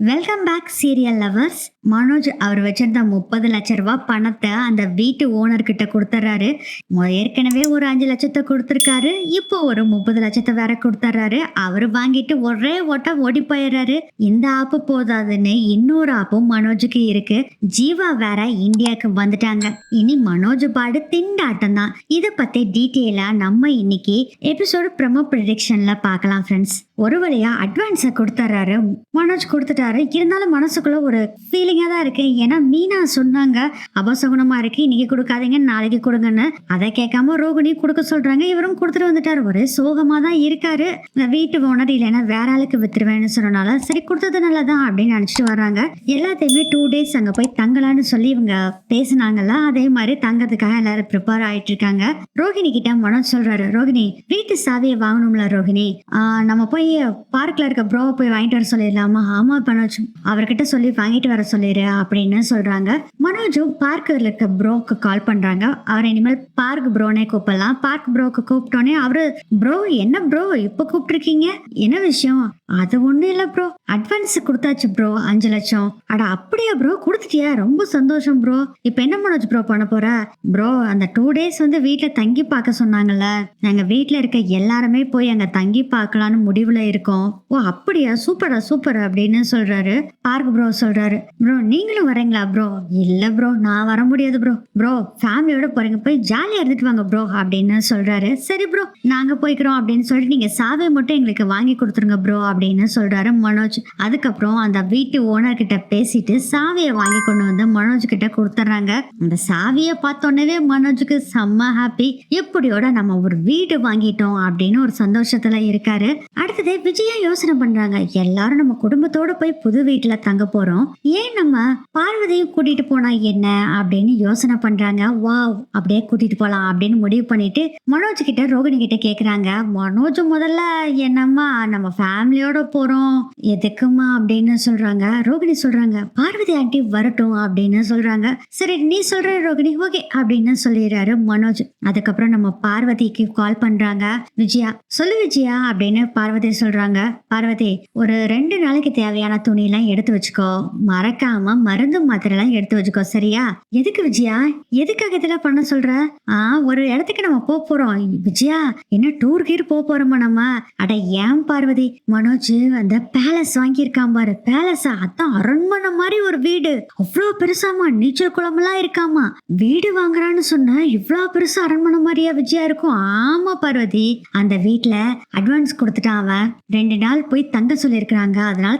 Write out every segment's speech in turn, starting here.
Welcome back serial lovers Manoj அவர் வச்சிருந்த முப்பது லட்ச ரூபாய் பணத்தை அந்த வீட்டு ஓனர் கிட்ட கொடுத்துறாரு ஏற்கனவே ஒரு அஞ்சு லட்சத்தை கொடுத்துருக்காரு. இப்போ ஒரு முப்பது லட்சத்தை வேற கொடுத்துறாரு அவர் வாங்கிட்டு ஒரே ஓட்டம் ஓடி போயிடுறாரு இந்த ஆப்பு போதாதுன்னு இன்னொரு ஆப்பும் மனோஜுக்கு இருக்கு. ஜீவா வேற இந்தியாவுக்கு வந்துட்டாங்க. இனி மனோஜ் பாடு திண்டாட்டம் தான். இதை பத்தி டீட்டெயிலா நம்ம இன்னைக்கு எபிசோடு ப்ரமோ ப்ரிடிக்ஷன்ல பார்க்கலாம் ஃப்ரெண்ட்ஸ் ஒரு வழியா அட்வான்ஸை கொடுத்துறாரு மனோஜ் கொடுத்துட்டாரு. இருந்தாலும் மனசுக்குள்ள ஒரு ஃபீலிங்காக தான் இருக்கு. ஏன்னா மீனா சொன்னாங்க அபசகுணமா இருக்கு. இன்னைக்கு கொடுக்காதீங்க நாளைக்கு கொடுங்கன்னு. அதை கேட்காம ரோகிணி கொடுக்க சொல்றாங்க. இவரும் கொடுத்துட்டு வந்துட்டாரு. ஒரு சோகமா தான் இருக்காரு. இந்த வீட்டு ஓனர் இல்லைன்னா வேற ஆளுக்கு வித்துருவேன்னு சொன்னனால சரி கொடுத்தது நல்லதான் அப்படின்னு நினைச்சிட்டு வர்றாங்க. எல்லாத்தையுமே டூ டேஸ் அங்க போய் தங்கலான்னு சொல்லி இவங்க பேசினாங்கல்ல அதே மாதிரி தங்கறதுக்காக எல்லாரும் ப்ரிப்பேர் ஆயிட்டு இருக்காங்க. ரோகிணி கிட்ட மனம் சொல்றாரு ரோகிணி வீட்டு சாவியை வாங்கணும்ல ரோகிணி. ஆஹ் நம்ம போய் பார்க்ல இருக்க ப்ரோவை போய் வாங்கிட்டு வர சொல்லிடலாமா? ஆமா மனோஜும் அவர்கிட்ட சொல்லி வாங்கிட்டு வர சொல்லிடு அப்படின்னு சொல்றாங்க. மனோஜும் பார்க்கில் இருக்க ப்ரோக்கு கால் பண்றாங்க. அவர் இனிமேல் பார்க் ப்ரோனே கூப்பிடலாம். பார்க் ப்ரோக்கு கூப்பிட்டோன்னே அவரு ப்ரோ என்ன ப்ரோ இப்போ கூப்பிட்டுருக்கீங்க? என்ன விஷயம்? அது ஒண்ணும் இல்ல ப்ரோ அட்வான்ஸ் கொடுத்தாச்சு ப்ரோ அஞ்சு லட்சம். அட அப்படியா ப்ரோ கொடுத்துட்டியா? ரொம்ப சந்தோஷம் ப்ரோ இப்ப என்ன மனோஜ் ப்ரோ பண்ண போற? ப்ரோ அந்த டூ டேஸ் வந்து வீட்டுல தங்கி பார்க்க சொன்னாங்கல்ல. நாங்க வீட்டுல இருக்க எல்லாருமே போய் அங்க தங்கி பார்க்கலாம்னு முடிவுல இருக்கோம். ஓ அப்படியா? சூப்பரா சூப்பர் அப்படின்னு சொல்றாரு. பார்க் ப்ரோ சொல்றாரு. ப்ரோ நீங்களும் வரீங்களா ப்ரோ இல்ல ப்ரோ நான் வர முடியாது ப்ரோ ப்ரோ ஃபேமிலியோட போறீங்க போய் ஜாலியா இருந்துட்டு வாங்க ப்ரோ அப்படின்னு சொல்றாரு. சரி ப்ரோ நாங்க போய்க்கிறோம் அப்படின்னு சொல்லிட்டு நீங்க சாவியை மட்டும் எங்களுக்கு வாங்கி கொடுத்துருங்க ப்ரோ அப்படின்னு சொல்றாரு மனோஜ். அதுக்கப்புறம் அந்த வீட்டு ஓனர் கிட்ட பேசிட்டு சாவியை வாங்கி கொண்டு வந்து மனோஜ் கிட்ட கொடுத்துட்றாங்க அந்த சாவியை பார்த்தோன்னே மனோஜுக்கு செம்ம ஹாப்பி எப்படியோட நம்ம ஒரு வீடு வாங்கிட்டோம் அப்படின்னு ஒரு சந்தோஷத்துல இருக்காரு. அடுத்தது விஜயா யோசனை பண்றாங்க. எல்லாரும் நம்ம குடும்பத்தோட போய் புது வீட்டுல தங்க போறோம். ஏன் நம்ம பார்வதியும் கூட்டிட்டு போனா என்ன அப்படின்னு யோசனை பண்றாங்க. வாவ் அப்படியே கூட்டிட்டு போலாம் அப்படின்னு முடிவு பண்ணிட்டு மனோஜ் கிட்ட ரோகிணி கிட்ட கேக்குறாங்க. மனோஜ் முதல்ல என்னம்மா நம்ம ஃபேமிலியோட போறோம். எதுக்குமா அப்படின்னு சொல்றாங்க. ரோகிணி சொல்றாங்க பார்வதி ஆண்டி வரட்டும் அப்படின்னு சொல்றாங்க. சரி நீ சொல்ற ரோகிணி ஓகே அப்படின்னு சொல்லிடுறாரு மனோஜ். அதுக்கப்புறம் நம்ம பார்வதிக்கு கால் பண்றாங்க. விஜயா சொல்லு விஜயா அப்படின்னு பார்வதி சொல்றாங்க. பார்வதி ஒரு ரெண்டு நாளைக்கு தேவையான துணியெல்லாம் எடுத்து வச்சுக்கோ. மறக்காம மருந்து மாத்திரைலாம் எடுத்து வச்சுக்கோ சரியா? எதுக்கு விஜயா? எதுக்காக இதெல்லாம் பண்ண சொல்ற? ஆ ஒரு இடத்துக்கு நம்ம போக போறோம். விஜயா என்ன டூர் கீர் போக போறோமா நம்ம? அட ஏன் பார்வதி? மனோஜ் அந்த பேலஸ் வாங்கியிருக்கான் பாரு. பேலஸா அதான் அரண்மனை மாதிரி ஒரு வீடு. அவ்வளோ பெருசாமா நீச்சல் குளமெல்லாம் இருக்காமா வீடு வாங்குறான்னு சொன்ன இவ்வளோ பெருசா அரண்மனை மாதிரியா விஜயா இருக்கும்? ஆமா பார்வதி. அந்த வீட்டுல அட்வான்ஸ் கொடுத்துட்டான் அவன். ரெண்டு நாள் போய் தங்க சொல்லியிருக்கிறாங்க. அதனால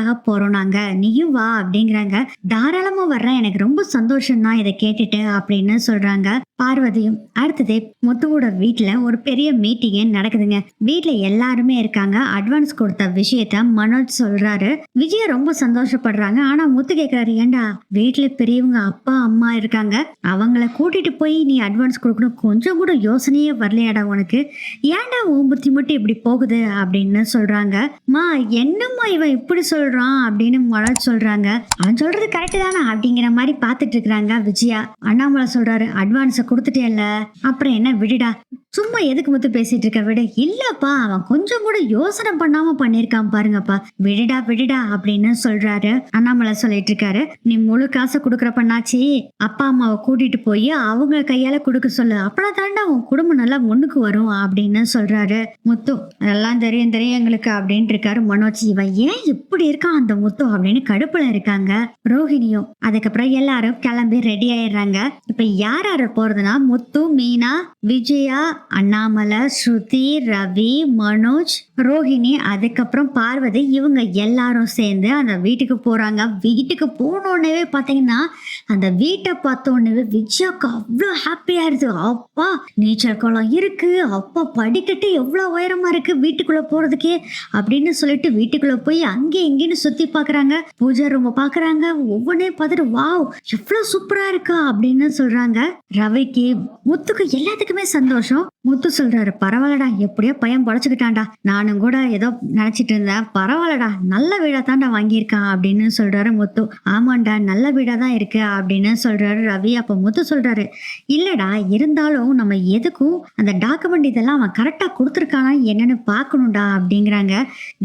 தங்கறதுக்காக போறோம் நாங்க நீயும் வா அப்படிங்கிறாங்க. தாராளமா வர்றேன். எனக்கு ரொம்ப சந்தோஷம் தான் இதை கேட்டுட்டு அப்படின்னு சொல்றாங்க பார்வதியும். அடுத்தது முத்துவோட வீட்டுல ஒரு பெரிய மீட்டிங்கே நடக்குதுங்க. வீட்டுல எல்லாருமே இருக்காங்க. அட்வான்ஸ் கொடுத்த விஷயத்த மனோஜ் சொல்றாரு. விஜய ரொம்ப சந்தோஷப்படுறாங்க. ஆனா முத்து கேக்குறாரு ஏண்டா வீட்டுல பெரியவங்க அப்பா அம்மா இருக்காங்க. அவங்கள கூட்டிட்டு போய் நீ அட்வான்ஸ் கொடுக்கணும். கொஞ்சம் கூட யோசனையே வரலையாடா உனக்கு? ஏன்டா உன் புத்தி மட்டும் இப்படி போகுது? அப்படின்னு சொல்றாங்க. மா என்னம்மா இவன் இப்படி சொல்றான் அப்படின்னு மனோஜ் சொல்றாங்க. அவன் சொல்றது கரெக்ட் தானே அப்படிங்கிற மாதிரி பார்த்துட்டு இருக்கிறாங்க விஜயா. அண்ணாமலை சொல்றாரு அட்வான்ஸை கொடுத்துட்டேல்ல அப்புறம் என்ன விடுடா? சும்மா எதுக்கு முத்து பேசிட்டு இருக்க? விட. இல்லப்பா அவன் கொஞ்சம் கூட யோசனை பண்ணாம பண்ணிருக்கான் பாருங்கப்பா. விடுடா விடுடா அப்படின்னு சொல்றாரு. அண்ணாமலை சொல்லிட்டு இருக்காரு. நீ முழு காசை குடுக்கற பண்ணாச்சி அப்பா அம்மாவை கூட்டிட்டு போய் அவங்க கையால குடுக்க சொல்லு. அப்பனா தாண்டா உன் குடும்பம் நல்லா முன்னுக்கு வரும் அப்படின்னு சொல்றாரு முத்து. எல்லாம் தெரியும் தெரியும் எங்களுக்கு அப்படின்ட்டு இருக்காரு மனோஜ். இவன் ஏன் இப்படி இருக்கான் அந்த முத்து அப்படின்னு கடுப்புல இருக்காங்க ரோஹிணியும். அதுக்கப்புறம் எல்லாரும் கிளம்பி ரெடி ஆயிடுறாங்க. இப்ப யார் யார் போறதுன்னா முத்து மீனா விஜயா அண்ணாமலை ஸ்ருதி ரவி மனோஜ் ரோஹிணி அதுக்கப்புறம் பார்வதி இவங்க எல்லாரும் சேர்ந்து அந்த வீட்டுக்கு போறாங்க. வீட்டுக்கு போனோடனே பார்த்தீங்கன்னா அந்த வீட்டை பார்த்தோன்னே விஜயாக்கு அவ்வளோ ஹாப்பியா இருக்கு. அப்பா நீச்சல் குளம் இருக்கு. அப்பா படிக்கட்டு எவ்வளோ உயரமா இருக்கு. வீட்டுக்குள்ள போறதுக்கே அப்படின்னு சொல்லிட்டு வீட்டுக்குள்ள போய் அங்கே இங்கேன்னு சுத்தி பார்க்கறாங்க பூஜை ரூம் பார்க்கறாங்க ஒவ்வொன்றே பார்த்துட்டு வாவ் எவ்வளோ சூப்பரா இருக்கா? அப்படின்னு சொல்றாங்க. ரவிக்கு முத்துக்கு எல்லாத்துக்குமே சந்தோஷம். முத்து சொல்றாரு பரவாயில்லடா எப்படியோ பையன் பொழைச்சுக்கிட்டான்டா. நானும் கூட ஏதோ நினைச்சிட்டு இருந்தேன் பரவாயில்லடா நல்ல வீடா தான்டா வாங்கியிருக்கான் அப்படின்னு சொல்றாரு முத்து. ஆமாண்டா நல்ல வீடா தான் இருக்கு அப்படின்னு சொல்றாரு ரவி. அப்ப முத்து சொல்றாரு இல்லடா இருந்தாலும் நம்ம எதுக்கும் அந்த டாக்குமெண்ட் இதெல்லாம் அவன் கரெக்டா கொடுத்துருக்கானா என்னன்னு பார்க்கணும்டா அப்படிங்கிறாங்க.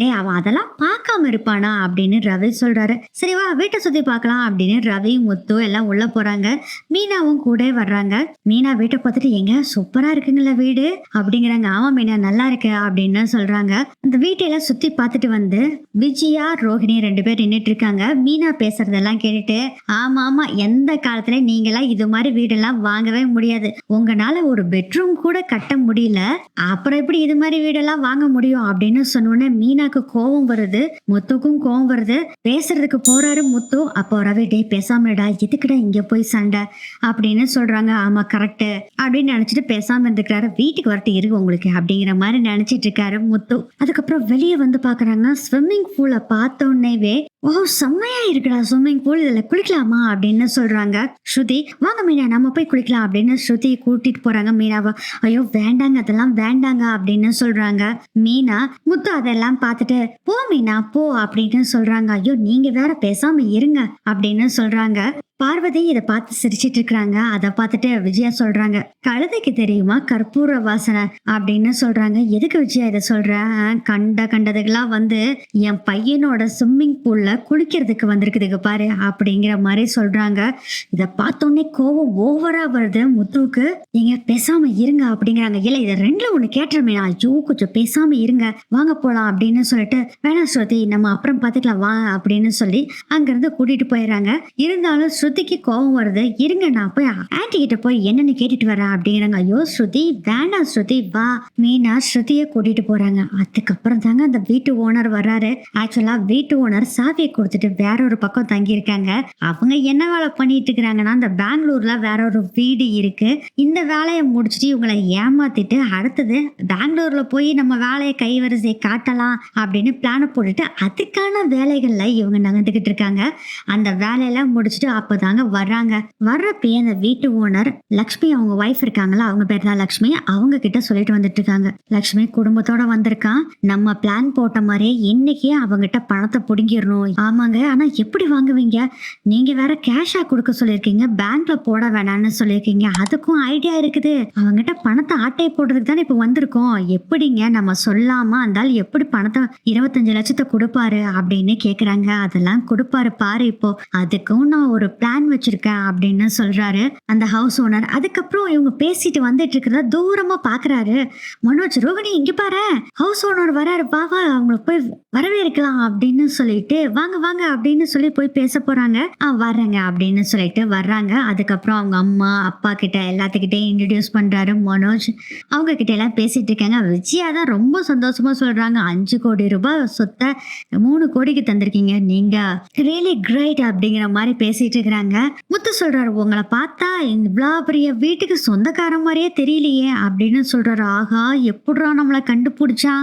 டேய் அவன் அதெல்லாம் பார்க்காம இருப்பானா அப்படின்னு ரவி சொல்றாரு. சரி வா வீட்டை சுத்தி பார்க்கலாம் அப்படின்னு ரவி முத்து எல்லாம் உள்ள போறாங்க. மீனாவும் கூட வர்றாங்க. மீனா வீட்டை பார்த்துட்டு எங்க? சூப்பரா இருக்குங்களா வீடு அப்படிங்கிறாங்க ஆமா மீனா நல்லா இருக்கு அப்படின்னு சொல்றாங்க. அந்த வீட்டையெல்லாம் சுத்தி பார்த்துட்டு வந்து விஜயா ரோஹிணி ரெண்டு பேர் நின்றுட்டு இருக்காங்க. மீனா பேசுறதெல்லாம் கேட்டுட்டு ஆமா ஆமா எந்த காலத்துல நீங்களாம் இது மாதிரி வீடெல்லாம் வாங்கவே முடியாது. உங்களால ஒரு பெட்ரூம் கூட கட்ட முடியல. அப்புறம் எப்படி இது மாதிரி வீடெல்லாம் வாங்க முடியும்? அப்படின்னு சொன்னோடனே மீனாக்கு கோவம் வருது. முத்துக்கும் கோவம் வருது. பேசுறதுக்கு போறாரு முத்து. அப்போ ரவி டே பேசாமடா எதுக்குடா இங்க போய் சண்டை? அப்படின்னு சொல்றாங்க. ஆமா கரெக்ட் அப்படின்னு நினைச்சிட்டு பேசாம இருந்துக்கிறாரு வீட்டுக்கு வரட்டு இருக்கு உங்களுக்கு அப்படிங்கிற மாதிரி நினைச்சிட்டு இருக்காரு முத்து. அதுக்கப்புறம் வெளியே வந்து பாக்குறாங்க ஸ்விம்மிங் பூலை பார்த்த உடனேவே ஓ செம்மையா இருக்குடா ஸ்விம்மிங் பூல் இதுல குளிக்கலாமா அப்படின்னு சொல்றாங்க. ஸ்ருதி வாங்க மீனா நம்ம போய் குளிக்கலாம் அப்படின்னு ஸ்ருதி கூட்டிட்டு போறாங்க மீனாவை. ஐயோ வேண்டாங்க அதெல்லாம் வேண்டாங்க அப்படின்னு சொல்றாங்க. மீனா முத்து அதெல்லாம் பார்த்துட்டு போ மீனா போ அப்படின்னு சொல்றாங்க. ஐயோ நீங்க வேற பேசாம இருங்க அப்படின்னு சொல்றாங்க. பார்வதி இதை பார்த்து சிரிச்சிட்டு இருக்கிறாங்க. அதை பார்த்துட்டு விஜயா சொல்றாங்க கழுதைக்கு தெரியுமா கற்பூர வாசனை? அப்படின்னு சொல்றாங்க. எதுக்கு விஜயா இதை சொல்ற? கண்ட கண்டதுக்கெல்லாம் வந்து என் பையனோட ஸ்விம்மிங் பூல்ல குளிக்கிறதுக்கு வந்திருக்குதுக்கு பாரு அப்படிங்கிற மாதிரி சொல்றாங்க. இதை பார்த்தோன்னே கோவம் ஓவரா வருது முத்துவுக்கு. நீங்க பேசாம இருங்க அப்படிங்கிறாங்க. இல்ல இதை ரெண்டுல ஒண்ணு கேட்டுருமே ஐயோ கொஞ்சம் பேசாம இருங்க. வாங்க போலாம் அப்படின்னு சொல்லிட்டு வேணாம் ஸ்ருதி நம்ம அப்புறம் பாத்துக்கலாம் வா அப்படின்னு சொல்லி அங்கிருந்து கூட்டிட்டு போயிடுறாங்க. இருந்தாலும் ஸ்ருதிக்கு கோவம் வருது. இருங்க நான் போய் ஆன்டி கிட்ட போய் என்னன்னு கேட்டுட்டு வரேன் அப்படிங்கிறாங்க. ஐயோ ஸ்ருதி வேணாம் ஸ்ருதி வா. மீனா ஸ்ருதியை கூட்டிட்டு போறாங்க. அதுக்கப்புறம் தாங்க அந்த வீட்டு ஓனர் வர்றாரு. ஆக்சுவலா வீட்டு ஓனர் சாவியை கொடுத்துட்டு வேற ஒரு பக்கம் தங்கியிருக்காங்க. அவங்க என்ன வேலை பண்ணிட்டு இருக்கிறாங்கன்னா அந்த பெங்களூர்ல வேற ஒரு வீடு இருக்கு. இந்த வேலையை முடிச்சுட்டு இவங்களை ஏமாத்திட்டு அடுத்தது பெங்களூர்ல போய் நம்ம வேலையை கைவரிசையை காட்டலாம் அப்படின்னு பிளானை போட்டுட்டு அதுக்கான வேலைகள்ல இவங்க நகர்ந்துகிட்டு இருக்காங்க. அந்த வேலையெல்லாம் முடிச்சுட்டு அப்போதாங்க வர்றாங்க. வர்றப்பயே அந்த வீட்டு ஓனர் லக்ஷ்மி அவங்க ஒய்ஃப் இருக்காங்களா அவங்க பேர் தான் லக்ஷ்மி அவங்க கிட்ட சொல்லிட்டு வந்துட்டு இருக்காங்க. லக்ஷ்மி குடும்பத்தோட வந்திருக்கான். நம்ம பிளான் போட்ட மாதிரியே இன்னைக்கே அவங்ககிட்ட பணத்தை பிடுங்கிடணும். ஆமாங்க ஆனா எப்படி வாங்குவீங்க? நீங்க வேற கேஷா கொடுக்க சொல்லியிருக்கீங்க பேங்க்ல போட வேணாம்னு சொல்லியிருக்கீங்க. அதுக்கும் ஐடியா இருக்குது. அவங்ககிட்ட பணத்தை ஆட்டை போடுறதுக்கு தானே இப்போ வந்திருக்கோம். எப்படிங்க நம்ம சொல்லாம இருந்தால் எப்படி பணத்தை இருபத்தஞ்சு லட்சத்தை கொடுப்பாரு அப்படின்னு கேக்குறாங்க. அதெல்லாம் கொடுப்பாரு பாரு இப்போ. அதுக்கும் நான் ஒரு பிளான் வச்சிருக்கேன் அப்படின்னு சொல்றாரு அந்த ஹவுஸ் ஓனர் அதுக்கப்புறம் இவங்க பேசிட்டு வந்துட்டு இருக்கிறத தூரமா பாக்குறாரு. மனோஜ் ரோஹிணி இங்க பாரு. ஹவுஸ் ஓனர் வராரு. பாவா அவங்கள போய் வரவேற்கலாம் அப்படின்னு சொல்லிட்டு வாங்க வாங்க அப்படின்னு சொல்லி போய் பேச போறாங்க. வர்றேங்க அப்படின்னு சொல்லிட்டு வர்றாங்க. அதுக்கப்புறம் அவங்க அம்மா அப்பா கிட்ட எல்லாத்துக்கிட்டையும் இன்ட்ரடியூஸ் பண்றாரு மனோஜ். அவங்க கிட்ட எல்லாம் பேசிட்டு இருக்காங்க. விஜயா தான் ரொம்ப சந்தோஷமா சொல்றாங்க. அஞ்சு கோடி ரூபாய் சொத்தை மூணு கோடிக்கு தந்திருக்கீங்க. நீங்க ரியலி கிரேட் அப்படிங்கிற மாதிரி பேசிட்டு இருக்கிறாங்க. முத்து சொல்றாரு உங்களை பார்த்தா இவ்வளோ பெரிய வீட்டுக்கு சொந்தக்கார மாதிரியே தெரியலையே அப்படின்னு சொல்றாரு. ஆகா எப்படா நம்மளை கண்டுபிடிச்சா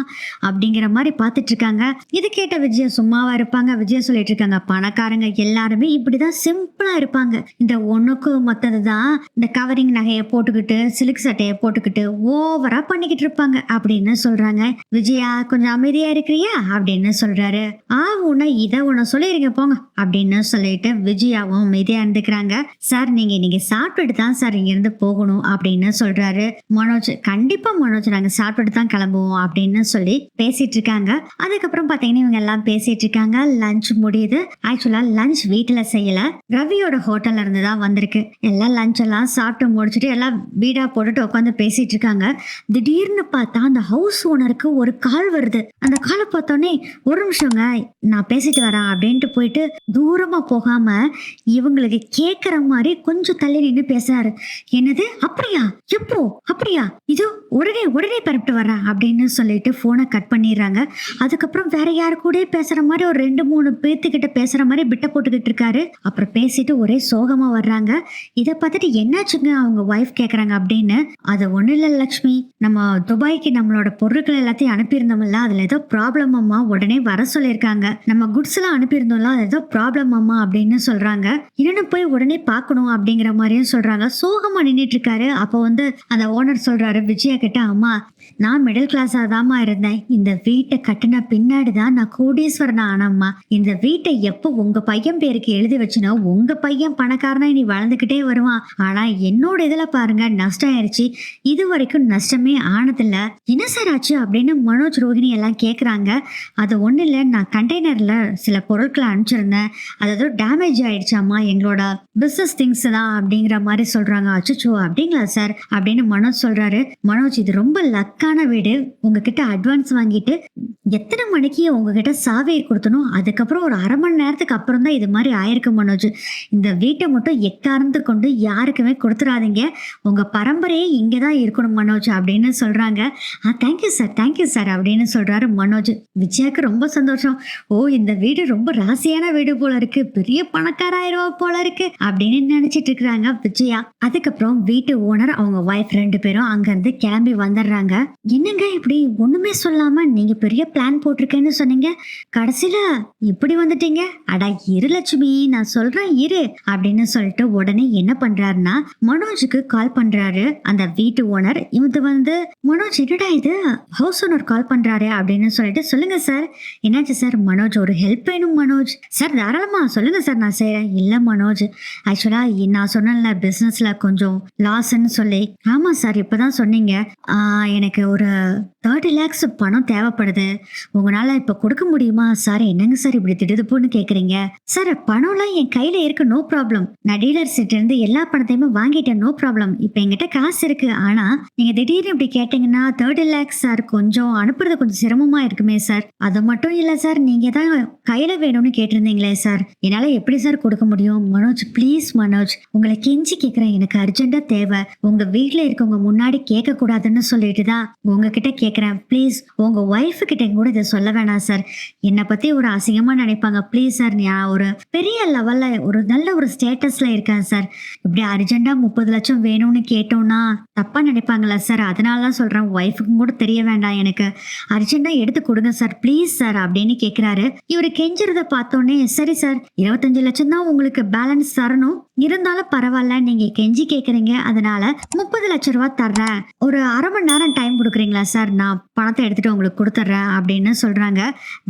அப்படிங்கிற மாதிரி பார்த்துட்டு இருக்காங்க. இது கேட்ட விஜயா சும்மாவா இருப்பாங்க. விஜயா சொல்லிட்டு இருக்காங்க பணக்காரங்க எல்லாருமே இப்படிதான் சிம்பிளா இருப்பாங்க. இந்த ஒண்ணுக்கு மத்தது தான் இந்த கவரிங் நகையை போட்டுக்கிட்டு சில்க் சட்டையை போட்டுக்கிட்டு ஓவரா பண்ணிக்கிட்டு இருப்பாங்க அப்படின்னு சொல்றாங்க. விஜயா கொஞ்சம் அமைதியா இருக்கிறியா? அப்படின்னு சொல்றாரு. ஆ உன்னை இதை உன்னை சொல்லிருங்க போங்க அப்படின்னு சொல்லிட்டு விஜயாவும் அமைதியா இருந்துக்கிறாங்க. சார் நீங்க இன்னைக்கு சாப்பிட்டுட்டு தான் சார் இங்க இருந்து போகணும் அப்படின்னு சொல்றாரு. மனோஜ் கண்டிப்பா மனோஜ் நாங்க சாப்பிட்டுட்டு தான் கிளம்புவோம் அப்படின்னு சொல்லி பேசிட்டு இருக்காங்க. அதுக்கப்புறம் பாத்தீங்கன்னா இவங்க எல்லாம் பேசிட்டு இருக்காங்க. லஞ்ச் முடியுது. ஆக்சுவலா லஞ்ச் வீட்டுல செய்யல. ரவியோட ஹோட்டல்ல இருந்து தான் வந்திருக்கு. எல்லாம் லஞ்ச் எல்லாம் சாப்பிட்டு முடிச்சுட்டு எல்லாம் வீடா போட்டுட்டு உட்காந்து பேசிட்டு இருக்காங்க. திடீர்னு பார்த்தா அந்த ஹவுஸ் ஓனருக்கு ஒரு கால் வருது. அந்த காலை பார்த்தோன்னே ஒரு நிமிஷங்க நான் பேசிட்டு வரேன். அப்படின்ட்டு போயிட்டு தூரமா போகாம இவங்களுக்கு கேட்குற மாதிரி கொஞ்சம் தள்ளி நின்று பேசுறாரு. என்னது? அப்படியா? எப்போ? அப்படியா? இது உடனே உடனே பரப்பிட்டு வரேன் அப்படின்னு சொல்லிட்டு போனை கட் பண்ணிடுறாங்க. அதுக்கப்புறம் வேற யாரு கூட பேசுற மாதிரி ஒரு ரெண்டு மூணு பேத்துக்கிட்ட பேசுற மாதிரி பிட்ட போட்டுக்கிட்டு இருக்காரு. அப்புறம் பேசிட்டு ஒரே சோகமா வர்றாங்க. இதை பார்த்துட்டு என்னாச்சுங்க அவங்க ஒய்ஃப் கேக்குறாங்க அப்படின்னு. அது ஒண்ணு இல்ல லக்ஷ்மி. நம்ம துபாய்க்கு நம்மளோட பொருட்கள் எல்லாத்தையும் அனுப்பியிருந்தோம்ல அதுல ஏதோ ப்ராப்ளம் அம்மா உடனே வர சொல்லியிருக்காங்க. நம்ம குட்ஸ் எல்லாம் அனுப்பியிருந்தோம்ல அது ஏதோ ப்ராப்ளம் அம்மா அப்படின்னு சொல்றாங்க. இன்னும் போய் உடனே பார்க்கணும் அப்படிங்கிற மாதிரியும் சொல்றாங்க. சோகமா நின்றுட்டு இருக்காரு. அப்போ வந்து அந்த ஓனர் சொல்றாரு விஜயா கிட்ட அம்மா நான் மிடில் கிளாஸாக தாம்மா இருந்தேன். இந்த வீட்டை கட்டின பின்னாடி தான் நான் கோடீஸ்வரன் ஆனம்மா. இந்த வீட்டை எப்போ உங்கள் பையன் பேருக்கு எழுதி வச்சுனோ உங்கள் பையன் பணக்காரனா நீ வளர்ந்துக்கிட்டே வருவான். ஆனால் என்னோட இதில் பாருங்க நஷ்டம் ஆயிடுச்சு இது வரைக்கும் நஷ்டமே ஆனதில்ல. என்ன சார் ஆச்சு அப்படின்னு மனோஜ் ரோகிணி எல்லாம் கேட்குறாங்க அது ஒன்றும் இல்லை நான் கண்டெய்னரில் சில பொருட்களை அனுப்பிச்சிருந்தேன். அது ஏதோ டேமேஜ் ஆயிடுச்சாம்மா எங்களோட பிஸ்னஸ் திங்ஸ் தான் அப்படிங்கிற மாதிரி சொல்கிறாங்க அச்சுச்சோ அப்படிங்களா சார் அப்படின்னு மனோஜ் சொல்கிறாரு மனோஜ் இது ரொம்ப லக் லக்கான வீடு உங்ககிட்ட அட்வான்ஸ் வாங்கிட்டு எத்தனை மணிக்கு உங்ககிட்ட சாவியை கொடுத்தனும் அதுக்கப்புறம் ஒரு அரை மணி நேரத்துக்கு அப்புறம் தான் இது மாதிரி ஆயிருக்கு மனோஜ். இந்த வீட்டை மட்டும் எக்கார்ந்து கொண்டு யாருக்குமே கொடுத்துடாதீங்க உங்க பரம்பரையே இங்கே தான் இருக்கணும் மனோஜ் அப்படின்னு சொல்றாங்க. ஆ thank you sir thank you sir அப்படின்னு சொல்றாரு மனோஜ். விஜயாக்கு ரொம்ப சந்தோஷம். ஓ இந்த வீடு ரொம்ப ராசியான வீடு போல இருக்கு. பெரிய பணக்காராயிருவா போல இருக்கு அப்படின்னு நினைச்சிட்டு இருக்கிறாங்க விஜயா. அதுக்கப்புறம் வீட்டு ஓனர் அவங்க ஒய்ஃப் ரெண்டு பேரும் அங்கேருந்து கிளம்பி வந்துடுறாங்க. என்னங்க இப்படி ஒண்ணுமே சொல்லாம நீங்க பெரிய பிளான் போட்டிருக்கேன்னு சொன்னீங்க? கடைசியில இப்படி வந்துட்டீங்க? அடா இரு லட்சுமி நான் சொல்றேன் இரு அப்படின்னு சொல்லிட்டு உடனே என்ன பண்றாருன்னா மனோஜுக்கு கால் பண்றாரு. அந்த வீட்டு ஓனர் இது வந்து மனோஜ் என்னடா இது? ஹவுஸ் ஓனர் கால் பண்றாரு அப்படின்னு சொல்லிட்டு சொல்லுங்க சார் என்னாச்சு சார் மனோஜ் ஒரு ஹெல்ப் வேணும் மனோஜ். சார் தாராளமா சொல்லுங்க சார் நான் செய்யறேன் இல்ல மனோஜ் ஆக்சுவலா நான் சொன்னேன்ல பிசினஸ்ல கொஞ்சம் லாஸ்ன்னு சொல்லி. ஆமா சார் இப்பதான் சொன்னீங்க. எனக்கு எனக்கு ஒரு தேர்ட்டி லேக்ஸ் பணம் தேவைப்படுது. உங்களால இப்ப கொடுக்க முடியுமா? சார் என்னங்க சார் இப்படி திடுதுப்புன்னு கேக்குறீங்க? சார் பணம்லாம் என் கையில இருக்கு நோ ப்ராப்ளம் நான் டீலர்ஸ் இருந்து எல்லா பணத்தையுமே வாங்கிட்டேன் நோ ப்ராப்ளம் இப்ப என்கிட்ட காசு இருக்கு. ஆனா நீங்க திடீர்னு இப்படி கேட்டீங்கன்னா தேர்ட்டி லேக்ஸ் சார். கொஞ்சம் அனுப்புறது கொஞ்சம் சிரமமா இருக்குமே சார். அது மட்டும் இல்ல சார். நீங்க தான் கையில வேணும்னு கேட்டிருந்தீங்களே சார். என்னால எப்படி சார் கொடுக்க முடியும்? மனோஜ் ப்ளீஸ் மனோஜ். உங்களை கெஞ்சி கேக்குறேன். எனக்கு அர்ஜென்ட்டாக தேவை. உங்க வீட்டில் இருக்கவங்க முன்னாடி கேட்க கூடாதுன்னு சொல்லிட்டு தான் உங்ககிட்ட கேட்குறேன் ப்ளீஸ் உங்க ஒய்ஃப் கிட்ட கூட இதை சொல்ல வேணாம் சார் என்னை பத்தி ஒரு அசிங்கமா நினைப்பாங்க. ப்ளீஸ் சார் நான் ஒரு பெரிய லெவல்ல ஒரு நல்ல ஒரு ஸ்டேட்டஸ்ல இருக்கேன் சார் இப்படி அர்ஜென்ட்டா முப்பது லட்சம் வேணும்னு கேட்டோம்னா தப்பா நினைப்பாங்களா சார் அதனால தான் சொல்றேன் ஒய்ஃபுக்கும் கூட தெரிய வேண்டாம் எனக்கு. அர்ஜென்ட்டா எடுத்து கொடுங்க சார் ப்ளீஸ் சார் அப்படின்னு கேட்குறாரு இவரு கெஞ்சுறத பார்த்தோன்னே சரி சார் இருபத்தஞ்சு லட்சம் தான் உங்களுக்கு பேலன்ஸ் தரணும். இருந்தாலும் பரவாயில்ல நீங்க கெஞ்சி கேக்குறீங்க. அதனால முப்பது லட்ச ரூபா தர்றேன். ஒரு அரை மணி நேரம் டைம் கொடுக்குறீங்களா சார் நான் பணத்தை எடுத்துட்டு உங்களுக்கு கொடுத்துட்றேன் அப்படின்னு சொல்றாங்க.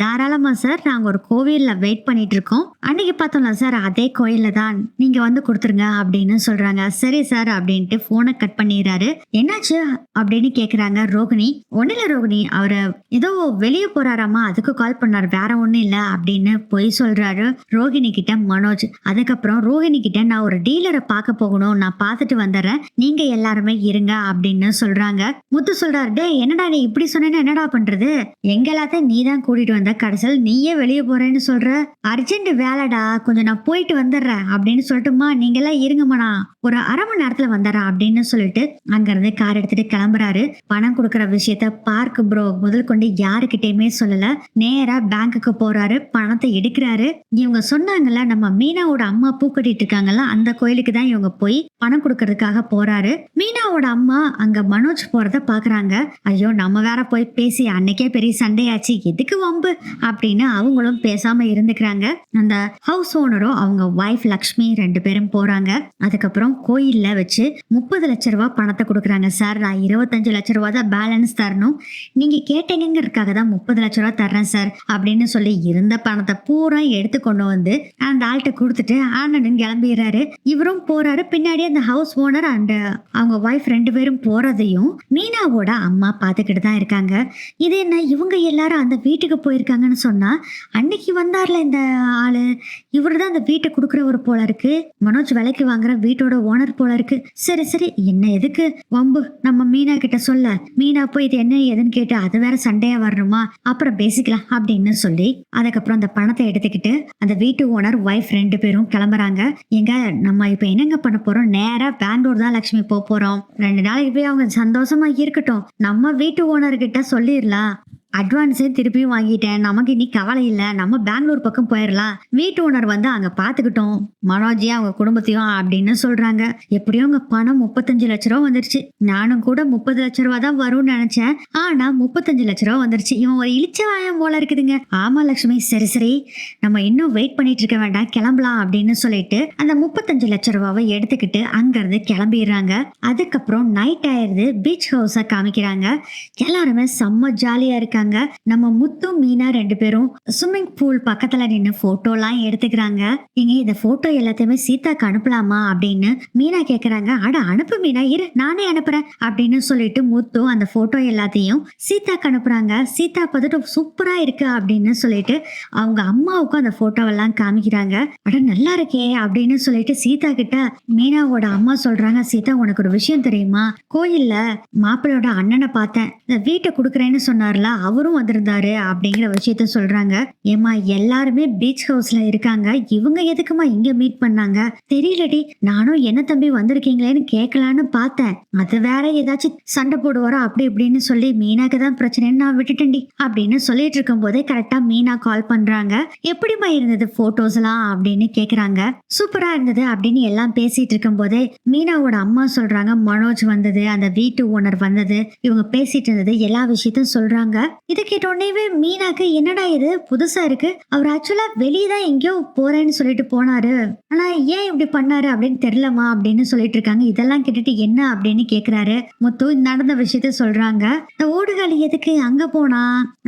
தாராளமா சார் நாங்க ஒரு கோவிலில் வெயிட் பண்ணிட்டு இருக்கோம் அன்னைக்கு பார்த்தோம்ல சார் அதே கோயில்ல தான் நீங்க வந்து கொடுத்துருங்க அப்படின்னு சொல்றாங்க. சரி சார் அப்படின்ட்டு போனை கட் பண்ணிடுறாரு. என்னாச்சு அப்படின்னு கேக்குறாங்க ரோகிணி. ஒன்னும் ரோகிணி அவரு ஏதோ வெளியே போறாராமா அதுக்கு கால் பண்ணாரு. வேற ஒன்றும் இல்லை அப்படின்னு பொய் சொல்றாரு ரோகிணி கிட்ட மனோஜ். அதுக்கப்புறம் ரோகிணி கிட்ட நான் ஒரு டீலரை பார்க்க போகணும் நான் பார்த்துட்டு வந்துடுறேன். நீங்க எல்லாருமே இருங்க அப்படின்னு சொல்றாங்க. முத்து சொல்றாரு டே என்னடா நீ இப்படி சொன்னேன்னா என்னடா பண்றது? எங்க எல்லாத்தையும் நீ தான் கூட்டிட்டு வந்த? கடைசியில் நீயே வெளியே போறேன்னு சொல்ற? அர்ஜென்ட் வேலைடா கொஞ்சம் நான் போயிட்டு வந்துடுறேன் அப்படின்னு சொல்லிட்டுமா? நீங்க எல்லாம் இருங்கம்மாண்ணா ஒரு அரை மணி நேரத்துல வந்துடுறேன் அப்படின்னு சொல்லிட்டு அங்க இருந்து கார் எடுத்துட்டு கிளம்புறாரு. பணம் கொடுக்குற விஷயத்த பார்க் ப்ரோ முதல் கொண்டு யாருக்கிட்டயுமே சொல்லல. நேரா பேங்க்குக்கு போறாரு பணத்தை எடுக்கிறாரு. இவங்க சொன்னாங்கல்ல நம்ம மீனாவோட அம்மா பூ கட்டிட்டு இருக்காங்கல்ல அந்த கோயிலுக்கு தான் இவங்க போய் பணம் கொடுக்கறதுக்காக போறாரு. மீனாவோட அம்மா அங்க மனோஜ் போறத பாக்குறாங்க. ஐயோ நம்ம நம்ம வேற போய் பேசி அன்னைக்கே பெரிய சண்டையாச்சு எதுக்கு வம்பு? அப்படின்னு அவங்களும் பேசாம இருந்துக்கிறாங்க. அந்த ஹவுஸ் ஓனரும் அவங்க ஒய்ஃப் லக்ஷ்மி ரெண்டு பேரும் போறாங்க. அதுக்கப்புறம் கோயில்ல வச்சு முப்பது லட்ச ரூபா பணத்தை கொடுக்குறாங்க. சார் நான் இருபத்தஞ்சு லட்ச ரூபா தான் பேலன்ஸ் தரணும். நீங்க கேட்டீங்கிறதுக்காக தான் முப்பது லட்ச ரூபா தர்றேன் சார் அப்படின்னு சொல்லி இருந்த பணத்தை பூரா எடுத்து கொண்டு வந்து அந்த ஆள்கிட்ட கொடுத்துட்டு ஆனனும் கிளம்பிடுறாரு. இவரும் போறாரு. பின்னாடி அந்த ஹவுஸ் ஓனர் அண்ட் அவங்க ஒய்ஃப் ரெண்டு பேரும் போறதையும் மீனாவோட அம்மா பார்த்துக்கிட்டு தான் இருக்காங்க. இது என்ன இவங்க எல்லாரும் அந்த வீட்டுக்கு போயிருக்காங்கன்னு சொன்னா அன்னைக்கு வந்தார்ல இந்த ஆளு. இவர் தான் அந்த வீட்டை கொடுக்குறவர் போல இருக்கு. மனோஜ் விலைக்கு வாங்குற வீட்டோட ஓனர் போல இருக்கு. சரி சரி என்ன எதுக்கு? வம்பு நம்ம மீனா கிட்ட சொல்ல. மீனா போய் இது என்ன எதுன்னு கேட்டு அது வேற சண்டையா வரணுமா? அப்புறம் பேசிக்கலாம் அப்படின்னு சொல்லி அதுக்கப்புறம் அந்த பணத்தை எடுத்துக்கிட்டு அந்த வீட்டு ஓனர் ஒய்ஃப் ரெண்டு பேரும் கிளம்புறாங்க. எங்க நம்ம இப்ப என்னங்க பண்ண போறோம்? நேரா பெங்களூர் தான் லட்சுமி போக போறோம். ரெண்டு நாளைக்கு போய் அவங்க சந்தோஷமா இருக்கட்டும். நம்ம வீட்டு ஓனர்கிட்ட சொல்லிடலாம் அட்வான்ஸே திருப்பியும் வாங்கிட்டேன். நமக்கு இனி கவலை இல்லை. நம்ம பெங்களூர் பக்கம் போயிடலாம் வீட்டு ஓனர் வந்து அங்கே பார்த்துக்கிட்டோம் மனோஜையும் அவங்க குடும்பத்தையும் அப்படின்னு சொல்கிறாங்க எப்படியும் அவங்க பணம் முப்பத்தஞ்சு லட்ச ரூபா வந்துருச்சு. நானும் கூட முப்பது லட்ச ரூபா தான் வரும்னு நினச்சேன். ஆனால் முப்பத்தஞ்சு லட்ச ரூபா வந்துருச்சு. இவன் ஒரு இழிச்ச வாயம் போல இருக்குதுங்க. ஆமாம் லட்சுமி சரி சரி. நம்ம இன்னும் வெயிட் பண்ணிட்டு இருக்க வேண்டாம். கிளம்பலாம் அப்படின்னு சொல்லிட்டு அந்த முப்பத்தஞ்சு லட்ச ரூபாவை எடுத்துக்கிட்டு அங்கேருந்து கிளம்பிடுறாங்க. அதுக்கப்புறம் நைட் ஆயிடுது. பீச் ஹவுஸை காமிக்கிறாங்க. எல்லாருமே செம்ம ஜாலியாக இருக்காங்க. நம்ம முத்து மீனா ரெண்டு பேரும் ஸ்விம்மிங் பூல் பக்கத்துல நின்று போட்டோலாம் எடுத்துக்கிறாங்க. நீங்க இந்த போட்டோ எல்லாத்தையுமே சீதாக்கு அனுப்பலாமா அப்படின்னு மீனா கேக்குறாங்க. அட அனுப்பு மீனா இரு நானே அனுப்புறேன் அப்படின்னு சொல்லிட்டு முத்து அந்த போட்டோ எல்லாத்தையும் சீதாக்கு அனுப்புறாங்க. சீதா பார்த்துட்டு சூப்பரா இருக்கு அப்படின்னு சொல்லிட்டு அவங்க அம்மாவுக்கும் அந்த போட்டோவெல்லாம் காமிக்கிறாங்க. அட நல்லா இருக்கே அப்படின்னு சொல்லிட்டு சீதா கிட்ட மீனாவோட அம்மா சொல்றாங்க. சீதா உனக்கு ஒரு விஷயம் தெரியுமா? கோயில்ல மாப்பிள்ளையோட அண்ணனை பார்த்தேன். இந்த வீட்டை கொடுக்குறேன்னு சொன்னார்ல அவரும் வந்திருந்தாரு அப்படிங்கிற விஷயத்த சொல்றாங்க. ஏமா எல்லாருமே பீச் ஹவுஸ்ல இருக்காங்க. இவங்க எதுக்குமா இங்க மீட் பண்ணாங்க? தெரியலடி. நானும் என்ன தம்பி வந்திருக்கீங்களேன்னு கேட்கலான்னு பார்த்தேன். அது வேற ஏதாச்சும் சண்டை போடுவாரோ? அப்படி இப்படின்னு சொல்லி மீனாக்கு தான் பிரச்சனைன்னு நான் விட்டுட்டேன்டி அப்படின்னு சொல்லிட்டு இருக்கும் போதே கரெக்டா மீனா கால் பண்றாங்க. எப்படிமா இருந்தது போட்டோஸ் எல்லாம் அப்படின்னு கேக்குறாங்க. சூப்பரா இருந்தது அப்படின்னு எல்லாம் பேசிட்டு இருக்கும் போதே மீனாவோட அம்மா சொல்றாங்க மனோஜ் வந்தது அந்த வீட்டு ஓனர் வந்தது. இவங்க பேசிட்டு இருந்தது எல்லா விஷயத்தையும் சொல்றாங்க. இதை கேட்ட உடனேவே மீனாக்கு என்னடா இது புதுசா இருக்கு அவர் ஆக்சுவலா வெளியே தான் எங்கேயோ போறேன்னு சொல்லிட்டு போனாரு ஆனா ஏன் இப்படி பண்ணாரு அப்படின்னு தெரியலமா அப்படின்னு சொல்லிட்டு இருக்காங்க இதெல்லாம் கேட்டுட்டு என்ன அப்படின்னு கேக்குறாரு முத்து நடந்த விஷயத்த சொல்றாங்க இந்த ஓடுகாலி எதுக்கு அங்க போனா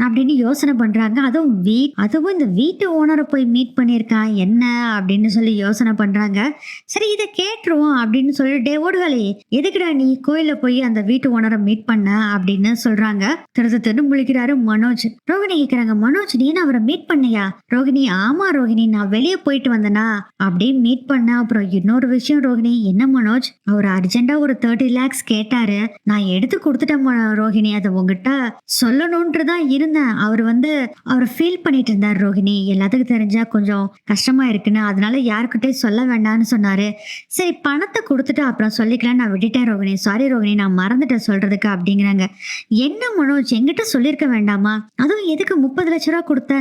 அப்படின்னு யோசனை பண்றாங்க அதுவும் வீ அதுவும் இந்த வீட்டு ஓனரை போய் மீட் பண்ணியிருக்கான் என்ன அப்படின்னு சொல்லி யோசனை பண்றாங்க சரி இதை கேட்டுருவோம் அப்படின்னு சொல்லிட்டு டே ஓடுகாலி எதுக்குடா நீ கோயில்ல போய் அந்த வீட்டு ஓனரை மீட் பண்ண அப்படின்னு சொல்றாங்க திரு திரு முழிக்கிறாரு மனோஜ். ரோகிணி கேக்குறாங்க மனோஜ் நீ அவரை மீட் பண்ணியா? ரோகிணி ஆமா ரோகிணி நான் வெளியே போயிட்டு வந்தனா? அப்படியே மீட் பண்ண அப்புறம் இன்னொரு விஷயம் ரோகிணி என்ன மனோஜ்? அவர் அர்ஜென்டா ஒரு தேர்ட்டி லேக்ஸ் கேட்டாரு. நான் எடுத்து கொடுத்துட்டேன் ம- ரோகிணி அதை உங்ககிட்ட சொல்லணும்ன்று தான் இருந்தேன். அவர் வந்து அவர் ஃபீல் பண்ணிட்டு இருந்தார் ரோகிணி. எல்லாத்துக்கும் தெரிஞ்சா கொஞ்சம் கஷ்டமா இருக்குன்னு. அதனால யாருக்கிட்டே சொல்ல வேண்டாம்னு சொன்னாரு. சரி பணத்தை கொடுத்துட்டு அப்புறம் சொல்லிக்கலாம் நான் விட்டுட்டேன் ரோகிணி. சாரி ரோகிணி நான் மறந்துட்டேன் சொல்றதுக்கு அப்படிங்கிறாங்க. என்ன மனோஜ்? எங்கிட்ட சொல்லியிருக்க வேண்டாம். வேண்டாமா? அதுவும் எதுக்கு முப்பது லட்ச ரூபா கொடுத்த?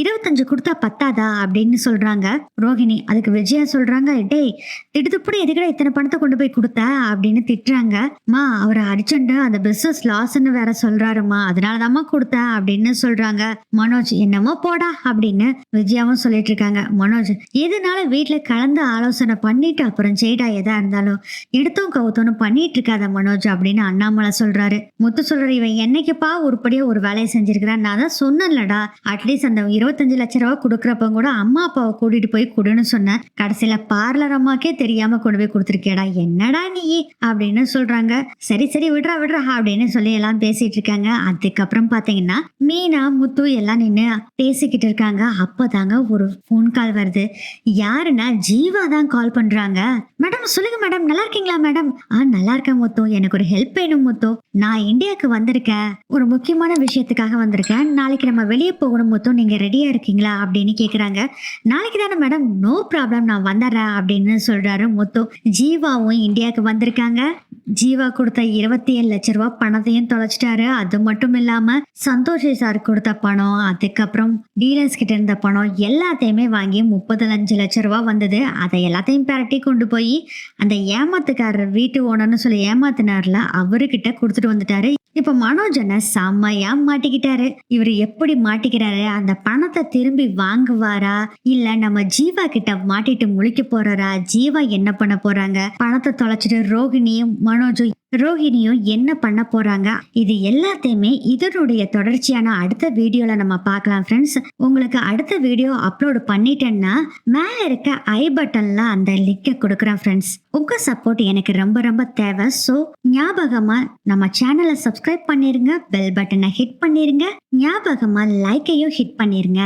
இருபத்தஞ்சு கொடுத்தா பத்தாதா? அப்படின்னு சொல்றாங்க. ரோஹிணி அதுக்கு விஜயா சொல்றாங்க டேய் திடுதுப்படி எதுக்கட இத்தனை பணத்தை கொண்டு போய் கொடுத்த? அப்படின்னு திட்டுறாங்க. மா அவர் அர்ஜென்ட் அந்த பிசினஸ் லாஸ்ன்னு வேற சொல்றாருமா. அதனாலதாம்மா கொடுத்த அப்படின்னு சொல்றாங்க. மனோஜ் என்னமோ போடா அப்படின்னு விஜயாவும் சொல்லிட்டு இருக்காங்க. மனோஜ் எதுனால வீட்டுல கலந்து ஆலோசனை பண்ணிட்டு அப்புறம் செய்டா எதா இருந்தாலும் எடுத்தும் கவுத்தோன்னு பண்ணிட்டு இருக்காத மனோஜ் அப்படின்னு அண்ணாமலை சொல்றாரு. முத்து சொல்ற இவன் என்னைக்குப்பா உருப்படியா ஒரு வேலை வேலையை செஞ்சிருக்கிறான் நான் தான் சொன்னேன்லடா. அட்லீஸ்ட் அந்த இருபத்தஞ்சு லட்ச ரூபா கொடுக்குறப்ப கூட அம்மா அப்பாவை கூட்டிட்டு போய் கொடுன்னு சொன்னேன். கடைசியில பார்லர் அம்மாக்கே தெரியாம கொண்டு போய் கொடுத்துருக்கேடா. என்னடா நீ? அப்படின்னு சொல்றாங்க. சரி சரி விடுறா விடுறா அப்படின்னு சொல்லி எல்லாம் பேசிட்டு இருக்காங்க. அதுக்கப்புறம் பாத்தீங்கன்னா மீனா முத்து எல்லாம் நின்று பேசிக்கிட்டு இருக்காங்க. அப்பதாங்க ஒரு ஃபோன் கால் வருது. யாருன்னா ஜீவா தான் கால் பண்றாங்க. மேடம் சொல்லுங்க மேடம். நல்லா இருக்கீங்களா மேடம்? ஆ நல்லா இருக்கேன் முத்து. எனக்கு ஒரு ஹெல்ப் வேணும் முத்து. நான் இந்தியாவுக்கு வந்திருக்கேன். ஒரு முக்கியமான விஷயத்த விஷயத்துக்காக வந்திருக்கேன். நாளைக்கு நம்ம வெளியே போகணும் மொத்தம் நீங்க ரெடியா இருக்கீங்களா அப்படின்னு கேட்குறாங்க நாளைக்கு தானே மேடம் நோ ப்ராப்ளம் நான் வந்துடுறேன் அப்படின்னு சொல்றாரு மொத்தம் ஜீவாவும் இந்தியாவுக்கு வந்திருக்காங்க. ஜீவா கொடுத்த இருபத்தி ஏழு லட்ச ரூபா பணத்தையும் தொலைச்சிட்டாரு. அது மட்டும் இல்லாம சந்தோஷ் சார் கொடுத்த பணம் அதுக்கப்புறம் டீலர்ஸ் கிட்ட இருந்த பணம் எல்லாத்தையுமே வாங்கி முப்பது அஞ்சு லட்ச ரூபா வந்தது. அதை எல்லாத்தையும் பரட்டி கொண்டு போய் அந்த ஏமாத்துக்காரர் வீட்டு ஓனர்னு சொல்லி ஏமாத்தினார்ல அவர்கிட்ட கொடுத்துட்டு வந்துட்டாரு. இப்ப மனோஜனை செம்மையா மாட்டிக்கிட்டாரு. இவர் எப்படி மாட்டிக்கிறாரு? அந்த பணத்தை திரும்பி வாங்குவாரா? இல்ல நம்ம ஜீவா கிட்ட மாட்டிட்டு முழிக்க போறாரா? ஜீவா என்ன பண்ண போறாங்க? பணத்தை தொலைச்சிட்டு ரோகிணியும் மனோஜும் ரோஹிணியும் என்ன பண்ண போறாங்க? இது எல்லாத்தையுமே இதனுடைய தொடர்ச்சியான அடுத்த வீடியோல நம்ம பார்க்கலாம் ஃப்ரெண்ட்ஸ் உங்களுக்கு அடுத்த வீடியோ அப்லோடு பண்ணிட்டேன்னா மேல இருக்க ஐ பட்டன்ல அந்த லிங்கை கொடுக்குறேன் ஃப்ரெண்ட்ஸ் உங்க சப்போர்ட் எனக்கு ரொம்ப ரொம்ப தேவை. ஸோ ஞாபகமா நம்ம சேனலை சப்ஸ்கிரைப் பண்ணிருங்க பெல் பட்டனை ஹிட் பண்ணிருங்க ஞாபகமா லைக்கையும் ஹிட் பண்ணிருங்க.